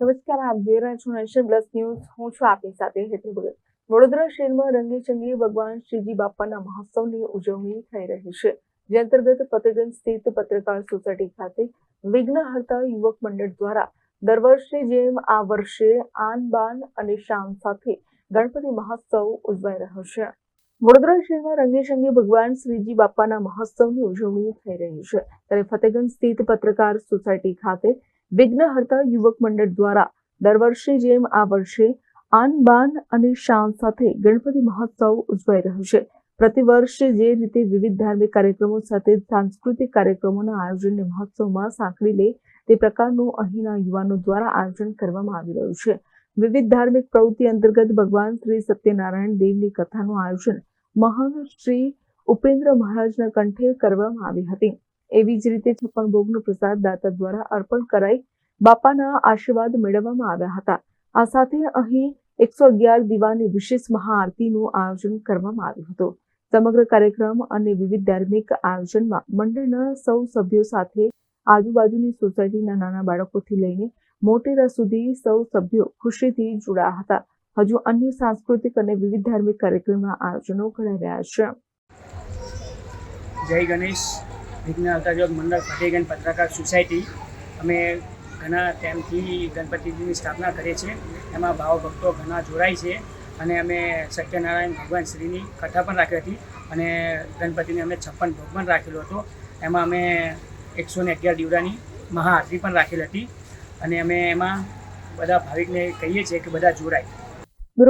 નમસ્કાર, આપ જોઈ રહ્યા છો નેશન પ્લસ ન્યૂઝ. હું છું આપની સાથે હેતુ ભગત. વડોદરા શહેરમાં રંગેચંગી ભગવાન શ્રીજી બાપાના મહોત્સવની ઉજવણી થઈ રહી છે. જે અંતર્ગત ફતેગંજ સ્થિત પત્રકાર સોસાયટી ખાતે વિઘ્નહર્તા યુવક મંડળ દ્વારા દર વર્ષે જેમ આ વર્ષે આન, બાન અને શાન સાથે ગણપતિ મહોત્સવ ઉજવાઈ રહ્યો છે. વડોદરા શહેરમાં રંગેચંગે ભગવાન શ્રીજી બાપાના મહોત્સવની ઉજવણી થઈ રહી છે. ત્યારે ફતેગંજ સ્થિત પત્રકાર સોસાયટી ખાતે વિઘ્નહર્તા યુવક મંડળ દ્વારા દર વર્ષે જેમ આ વર્ષે આન બાન અને શાન સાથે ગણપતિ મહોત્સવ ઉજવાઈ રહ્યો છે. પ્રતિવર્ષ જે રીતે વિવિધ ધાર્મિક કાર્યક્રમો સાથે સાંસ્કૃતિક કાર્યક્રમોના આયોજનને મહોત્સવમાં સાંકળી લે તે પ્રકારનું અહીંના યુવાનો દ્વારા આયોજન કરવામાં આવી રહ્યું છે. વિવિધ ધાર્મિક પ્રવૃત્તિ અંતર્ગત ભગવાન શ્રી સત્યનારાયણ દેવની કથાનું આયોજન મહાન શ્રી ઉપેન્દ્ર મહારાજના કંઠે કરવામાં આવી હતી. એવી જ રીતે છપ્પન ભોગનો પ્રસાદ દાતા દ્વારા અર્પણ કરાઈ બાપાના આશીર્વાદ મેળવવામાં આવ્યા હતા. આ સાથે અહીં એકસો અગિયાર દીવાની વિશેષ મહાઆરતીનું આયોજન કરવામાં આવ્યું હતું. સમગ્ર કાર્યક્રમ અને વિવિધ ધાર્મિક આયોજનમાં મંડળના સૌ સભ્યો સાથે આજુબાજુની સોસાયટીના નાના બાળકોથી લઈને મોટેરા સુધી સૌ સભ્યો ખુશીથી જોડાયા હતા. હજુ અન્ય સાંસ્કૃતિક અને વિવિધ ધાર્મિક કાર્યક્રમના આયોજનો કરાઈ રહ્યા છે. જય ગણેશ. વિઘ્ન અવતારયોગ મંડળ ફતેગંજ પત્રકાર સોસાયટી અમે ઘણા ટાઈમથી ગણપતિજીની સ્થાપના કરીએ છીએ. એમાં ભાવ ભક્તો ઘણા જોડાય છે અને અમે સત્યનારાયણ ભગવાન શ્રીની કથા પણ રાખી હતી અને ગણપતિને અમે છપ્પન ભોગ પણ રાખેલો હતો. એમાં અમે એકસો ને અગિયાર દીવડાની મહાઆરતી પણ રાખેલી હતી અને અમે એમાં બધા ભાવિકને કહીએ છીએ કે બધા જોડાય.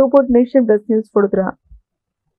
Report nation plus news Vadodara.